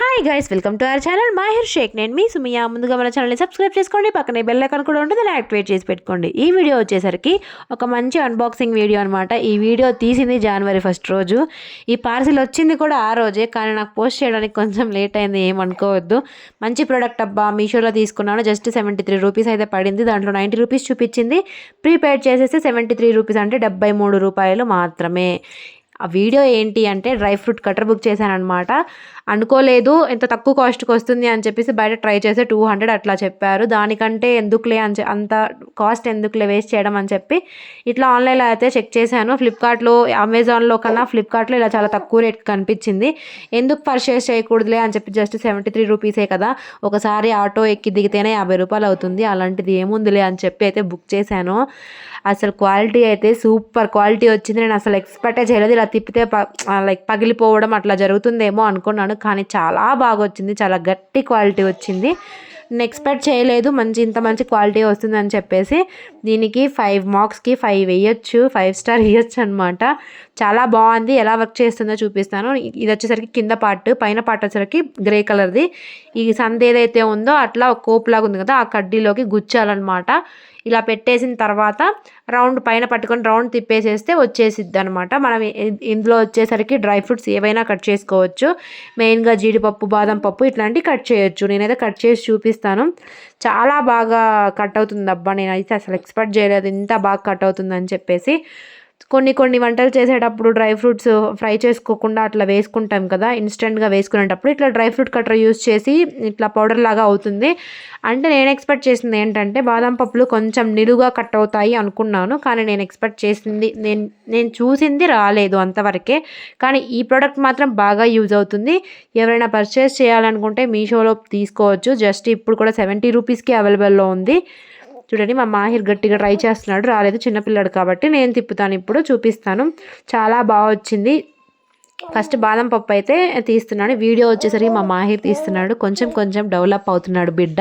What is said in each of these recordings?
Hi guys welcome to our channel Mahir Shaikh నేను మీ సుమియా ముందుగా మన ఛానల్ని సబ్స్క్రైబ్ చేసుకోండి. పక్కనే బెల్ ఐకాన్ కూడా ఉంటుంది. దాన్ని యాక్టివేట్ చేసి పెట్టుకోండి. ఈ వీడియో వచ్చేసరికి ఒక మంచి అన్బాక్సింగ్ వీడియో అనమాట ఈ వీడియో తీసింది జనవరి ఫస్ట్ రోజు. ఈ పార్సిల్ వచ్చింది కూడా ఆ రోజే కానీ నాకు పోస్ట్ చేయడానికి కొంచెం లేట్ అయింది. ఏమనుకోవద్దు మంచి ప్రోడక్ట్ అబ్బా. మీషోలో తీసుకున్నాను. జస్ట్ సెవెంటీ త్రీ రూపీస్ అయితే పడింది. దాంట్లో నైంటీ రూపీస్ చూపించింది. ప్రీపెయిడ్ చేసేసి సెవెంటీ త్రీ రూపీస్ అంటే డెబ్బై మూడు రూపాయలు మాత్రమే. ఆ వీడియో ఏంటి అంటే డ్రై ఫ్రూట్ కటర్ బుక్ చేశాను అనమాట అనుకోలేదు ఎంత తక్కువ కాస్ట్కి వస్తుంది అని చెప్పేసి బయట ట్రై చేస్తే టూ హండ్రెడ్ అట్లా చెప్పారు. దానికంటే ఎందుకులే అని అంత కాస్ట్ ఎందుకులే వేస్ట్ చేయడం అని చెప్పి ఇట్లా ఆన్లైన్లో అయితే చెక్ చేశాను. ఫ్లిప్కార్ట్లో అమెజాన్లో కన్నా ఫ్లిప్కార్ట్లో ఇలా చాలా తక్కువ రేట్ కనిపించింది. ఎందుకు పర్చేస్ చేయకూడదులే అని చెప్పి జస్ట్ సెవెంటీ త్రీ రూపీసే కదా ఒకసారి ఆటో ఎక్కి దిగితేనే యాభై రూపాయలు అవుతుంది అలాంటిది ఏముందిలే అని చెప్పి అయితే బుక్ చేశాను. అసలు క్వాలిటీ అయితే సూపర్ క్వాలిటీ వచ్చింది నేను అసలు ఎక్స్పెక్టే చేయలేదు. ఇలా తిప్పితే ప లైక్ పగిలిపోవడం అట్లా జరుగుతుందేమో అనుకున్నాను. కానీ చాలా బాగా వచ్చింది చాలా గట్టి క్వాలిటీ వచ్చింది. నేను ఎక్స్పెక్ట్ చేయలేదు. మంచి ఇంత మంచి క్వాలిటీ వస్తుందని చెప్పేసి దీనికి ఫైవ్ మార్క్స్కి ఫైవ్ వేయచ్చు. ఫైవ్ స్టార్ వేయచ్చు అనమాట చాలా బాగుంది. ఎలా వర్క్ చేస్తుందో చూపిస్తాను. ఇది వచ్చేసరికి కింద పార్ట్. పైన పార్ట్ వచ్చేసరికి గ్రే కలర్ది. ఈ సంద ఏదైతే ఉందో అట్లా ఒక కోప్ లాగా ఉంది కదా ఆ కడ్డీలోకి గుచ్చాలన్నమాట. ఇలా పెట్టేసిన తర్వాత రౌండ్ పైన పట్టుకొని రౌండ్ తిప్పేసేస్తే వచ్చేసిద్ది అనమాట మనం ఇందులో వచ్చేసరికి డ్రై ఫ్రూట్స్ ఏవైనా కట్ చేసుకోవచ్చు. మెయిన్గా జీడిపప్పు బాదం పప్పు ఇట్లాంటివి కట్ చేయొచ్చు. నేనైతే కట్ చేసి చూపిస్తాను. చాలా బాగా కట్ అవుతుంది అబ్బా నేనైతే అసలు ఎక్స్పెక్ట్ చేయలేదు. ఇంత బాగా కట్ అవుతుందని చెప్పేసి. కొన్ని కొన్ని వంటలు చేసేటప్పుడు డ్రై ఫ్రూట్స్ ఫ్రై చేసుకోకుండా అట్లా వేసుకుంటాం కదా ఇన్స్టెంట్గా వేసుకునేటప్పుడు ఇట్లా డ్రై ఫ్రూట్ కట్టర్ యూస్ చేసి ఇట్లా పౌడర్ లాగా అవుతుంది. అంటే నేను ఎక్స్పెక్ట్ చేసింది ఏంటంటే బాదం పప్పులు కొంచెం నిలువుగా కట్ అవుతాయి అనుకున్నాను కానీ నేను ఎక్స్పెక్ట్ చేసింది నేను నేను చూసింది రాలేదు అంతవరకే. కానీ ఈ ప్రోడక్ట్ మాత్రం బాగా యూజ్ అవుతుంది. ఎవరైనా పర్చేస్ చేయాలనుకుంటే మీషోలో తీసుకోవచ్చు. జస్ట్ ఇప్పుడు కూడా సెవెంటీ రూపీస్కి అవైలబుల్లో ఉంది. చూడండి మా మాహిర్ గట్టిగా ట్రై చేస్తున్నాడు. రాలేదు చిన్నపిల్లాడు కాబట్టి నేను తిప్పుతాను ఇప్పుడు చూపిస్తాను. చాలా బాగా వచ్చింది. ఫస్ట్ బాదం పప్పు అయితే తీస్తున్నాడు వీడియో వచ్చేసరికి మా మాహిర్ తీస్తున్నాడు. కొంచెం కొంచెం డెవలప్ అవుతున్నాడు బిడ్డ.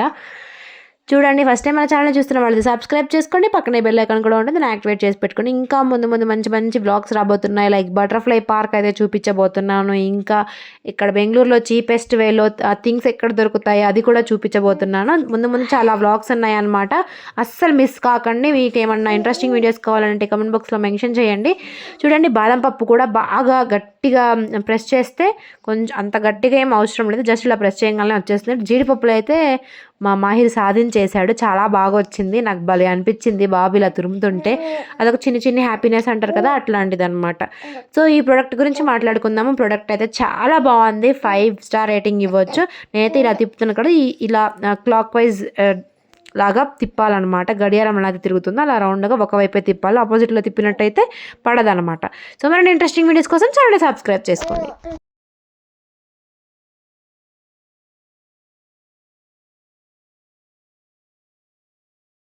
చూడండి ఫస్ట్ టైం మన ఛానల్ చూస్తున్న వాళ్ళు సబ్స్క్రైబ్ చేసుకోండి పక్కనే బెల్ ఐకాన్ కూడా ఉంటుంది నేను యాక్టివేట్ చేసి పెట్టుకోండి. ఇంకా ముందు ముందు మంచి మంచి బ్లాగ్స్ రాబోతున్నాయి. లైక్ బటర్ఫ్లై పార్క్ అయితే చూపించబోతున్నాను. ఇంకా ఇక్కడ బెంగళూరులో చీపెస్ట్ వేలో థింగ్స్ ఎక్కడ దొరుకుతాయి అది కూడా చూపించబోతున్నాను. ముందు ముందు చాలా బ్లాగ్స్ ఉన్నాయి అనమాట అస్సలు మిస్ కాకండి. మీకు ఏమన్నా ఇంట్రెస్టింగ్ వీడియోస్ కావాలంటే కమెంట్ బాక్స్లో మెన్షన్ చేయండి. చూడండి బాదం పప్పు కూడా బాగా గట్టి గట్టిగా ప్రెస్ చేస్తే కొంచెం అంత గట్టిగా ఏం అవసరం లేదు. జస్ట్ ఇలా ప్రెస్ చేయగానే వచ్చేస్తుంది. జీడిపప్పులు అయితే మా మాహిర్ సాధించేశాడు చాలా బాగా వచ్చింది. నాకు భలే అనిపించింది బాబు ఇలా తురుముతుంటే. అదొక చిన్న చిన్న హ్యాపీనెస్ అంటారు కదా అట్లాంటిది అనమాట సో ఈ ప్రోడక్ట్ గురించి మాట్లాడుకుందాము. ప్రోడక్ట్ అయితే చాలా బాగుంది. ఫైవ్ స్టార్ రేటింగ్ ఇవ్వచ్చు. నేనైతే ఇలా తిప్పుతున్నా కూడా ఇలా క్లాక్ వైజ్ లాగా తిప్పాలన్నమాట. గడియారం ఎలా తిరుగుతుందో అలా రౌండ్గా ఒకవైపే తిప్పాలి. ఆపోజిట్లో తిప్పినట్టయితే పడదనమాట సో మరి ఇంట్రెస్టింగ్ వీడియోస్ కోసం ఛానల్ సబ్స్క్రైబ్ చేసుకోండి.